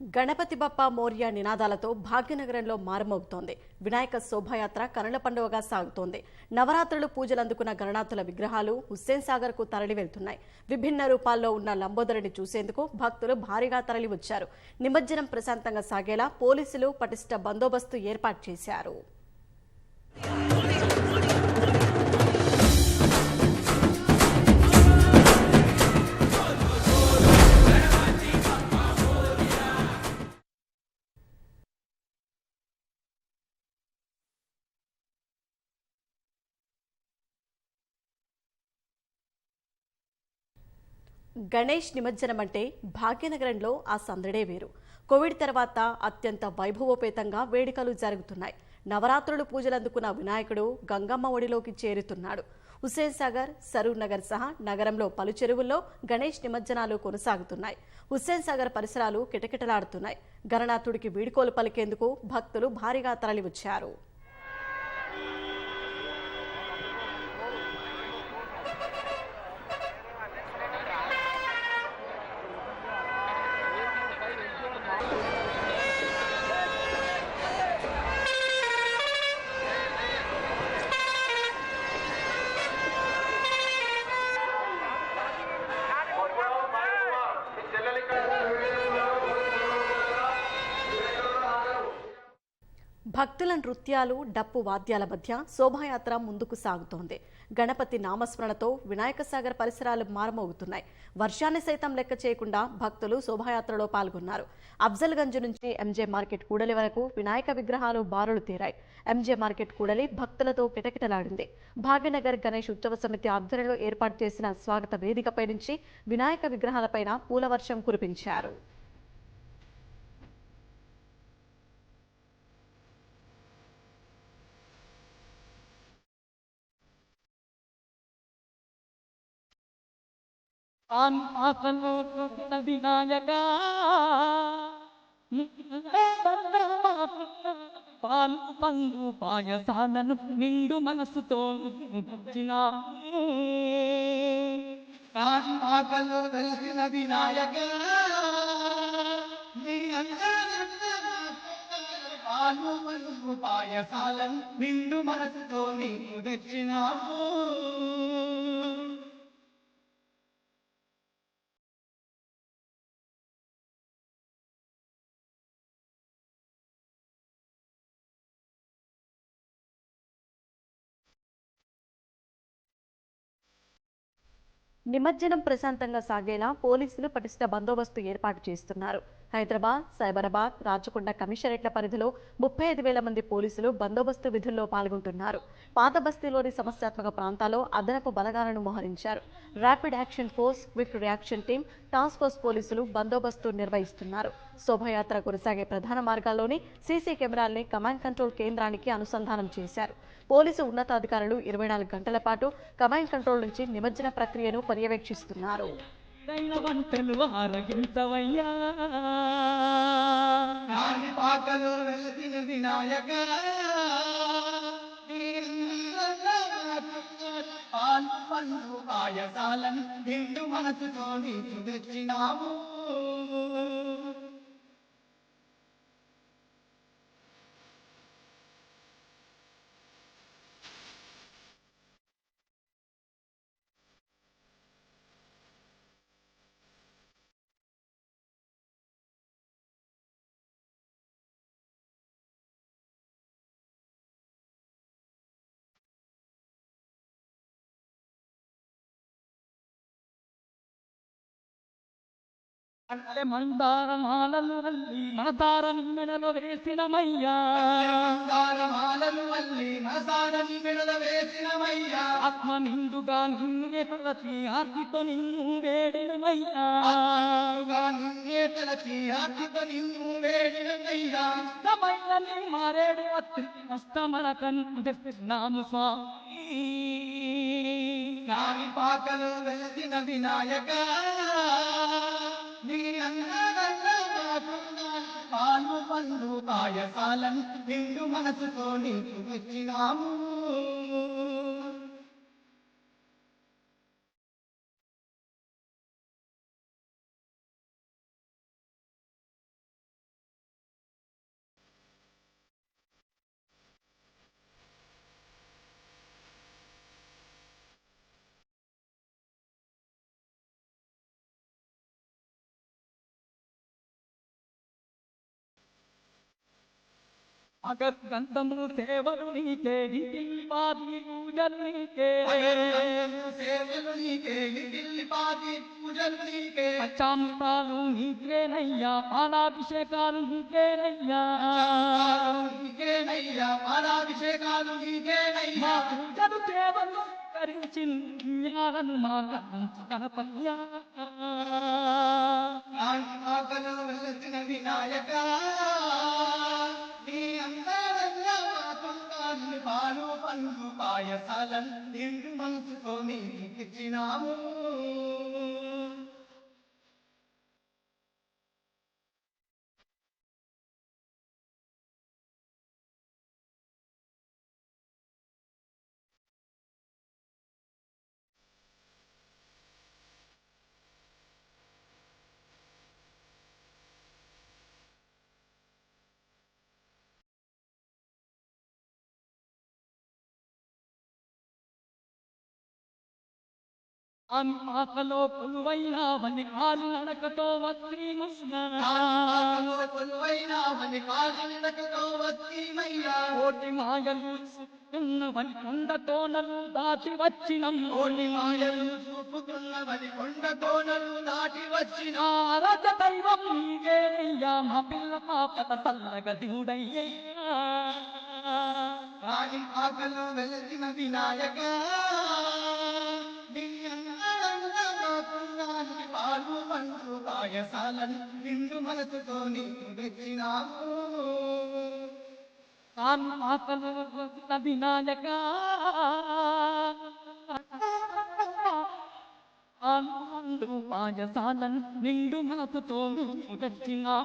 గణపతి బప్ప మౌర్య నినాదాలతో భాగ్యనగరంలో మారుమోగుతోంది. వినాయక శోభాయాత్ర కనుల పండుగగా సాగుతోంది. నవరాత్రులు పూజలందుకున్న గణనాథుల విగ్రహాలు హుస్సేన్ సాగర్కు తరలి వెళ్తున్నాయి విభిన్న రూపాల్లో ఉన్న లంబోదరిని చూసేందుకు భక్తులు భారీగా తరలి వచ్చారు నిమజ్జనం ప్రశాంతంగా సాగేలా పోలీసులు పటిష్ట బందోబస్తు ఏర్పాటు చేశారు. గణేష్ నిమజ్జనం అంటే భాగ్యనగరంలో ఆ సందడే వేరు. కోవిడ్ తర్వాత అత్యంత వైభవోపేతంగా వేడుకలు జరుగుతున్నాయి. నవరాత్రులు పూజలందుకున్న వినాయకుడు గంగమ్మ ఒడిలోకి చేరుతున్నాడు. హుస్సేన్ సాగర్ సరూర్ నగర్ సహా నగరంలో పలు చెరువుల్లో గణేష్ నిమజ్జనాలు కొనసాగుతున్నాయి. హుస్సేన్ సాగర్ పరిసరాలు కిటకిటలాడుతున్నాయి. గణనాథుడికి వీడుకోలు పలికేందుకు భక్తులు భారీగా తరలివచ్చారు. భక్తుల నృత్యాలు డప్పు వాద్యాల మధ్య శోభాయాత్ర ముందుకు సాగుతోంది. గణపతి నామస్మరణతో వినాయక సాగర్ పరిసరాలు మారుమోగుతున్నాయి. వర్షాన్ని సైతం లెక్క చేయకుండా భక్తులు శోభాయాత్రలో పాల్గొన్నారు. అఫ్జల్గంజ్ నుంచి ఎంజే మార్కెట్ కూడలి వరకు వినాయక విగ్రహాలు బారులు తీరాయి. ఎంజే మార్కెట్ కూడలి భక్తులతో కిటకిటలాడింది. భాగ్యనగర్ గణేష్ ఉత్సవ సమితి ఆధ్వర్యంలో ఏర్పాటు చేసిన స్వాగత వేదికపై నుంచి వినాయక విగ్రహాలపైన పూల వర్షం కురిపించారు. ఆత్మలో వినాయక పాలు పండు పాయసాలను నిండు మనసుతో ఆత్మలో వెలిసిన వినాయక పాలు పాయసాలను నిండు మనసుతో నీకు తెచ్చినావు నిమజ్జనం ప్రశాంతంగా సాగేలా పోలీసులు పటిష్ట బందోబస్తు ఏర్పాటు చేస్తున్నారు. హైదరాబాద్ సైబరాబాద్ రాచకొండ కమిషనరేట్ల పరిధిలో ముప్పై ఐదు వేల మంది పోలీసులు బందోబస్తు విధుల్లో పాల్గొంటున్నారు. పాత బస్తీలోని సమస్యాత్మక ప్రాంతాల్లో అదనపు బలగాలను మోహరించారు. Rapid action force quick reaction team task force పోలీసులు బందోబస్తు నిర్వహిస్తున్నారు. శోభయాత్ర కొనసాగే ప్రధాన మార్గాల్లోని సీసీ కెమెరాల్ని కమాండ్ కంట్రోల్ కేంద్రానికి అనుసంధానం చేశారు. పోలీసు ఉన్నతాధికారులు ఇరవై నాలుగు గంటల పాటు కమాండ్ కంట్రోల్ నుంచి నిమజ్జన ప్రక్రియను పర్యవేక్షిస్తున్నారు. దైన వంటలు ఆరగింతవయ్యా నాని పాకలో వెలిసిన వినాయక పాలు పండు పాయసాలను నిండు మనసుతో నీకు తెచ్చినాము అంటే మందారమాలలు అల్లి మనతారం మెడలో వేసినమయ్యా దారమాలను మళ్ళీ మసాలని విడద వేసినమయ్యా ఆత్మ నిండుగా నిన్నే ప్రతి ఆర్తితో నిన్ను వేడినమయ్యా ఆత్మగా నిన్నే తలచి ఆర్తితో నిన్ను వేడినమయ్యా ఇష్టమైన మారేడు అత్రి అష్టమల కన్ను స్వామి. నాని పాకలో వెలిసిన వినాయక. కాలం నిండు మనసుతో నీకు వచ్చినాము అగర్గంధము సేవలు నీకే పాది పూజలు నీకే సేవలు నీకే గిల్లి పాది పూజలు నీకే పంచామృతాలు నీకేనయ్యా పాలాభిషేకాలు నీకేనయ్యా నీకేనయ్యా పాలాభిషేకాలు మా నీకేనయ్యా పూజలు సేవలు కరించి జ్ఞానం మా గణపయ్యా ఆకలు వెలసిన వినాయక నీ పండు పాయసాలను నిండు మనసుతో నీకిచ్చినాము ఆమె ఆకలో పులువైనావని కాలు నడకతో వచ్చి ఆకలు కొలువైనావని కాళ్ళతో వచ్చి కోటి మాయలు ఉన్నవని కొండతోనలు దాటి వచ్చినం. కోటి మాయలు చూపుతున్నవని కొండ కోనలు దాటి వచ్చిన. నారద దైవం నీవేనయ్యా మా పిల్ల మా పద తల్లగ దేవుడయ్యా రాణి ఆకలు వెలసిన వినాయక పాయసాలను నిండు మనసుతో నీకు తెచ్చినాము. తాను ఆకలు వినాయక ఆనందు పాయసాలను నిండు మనసుతో తెచ్చినా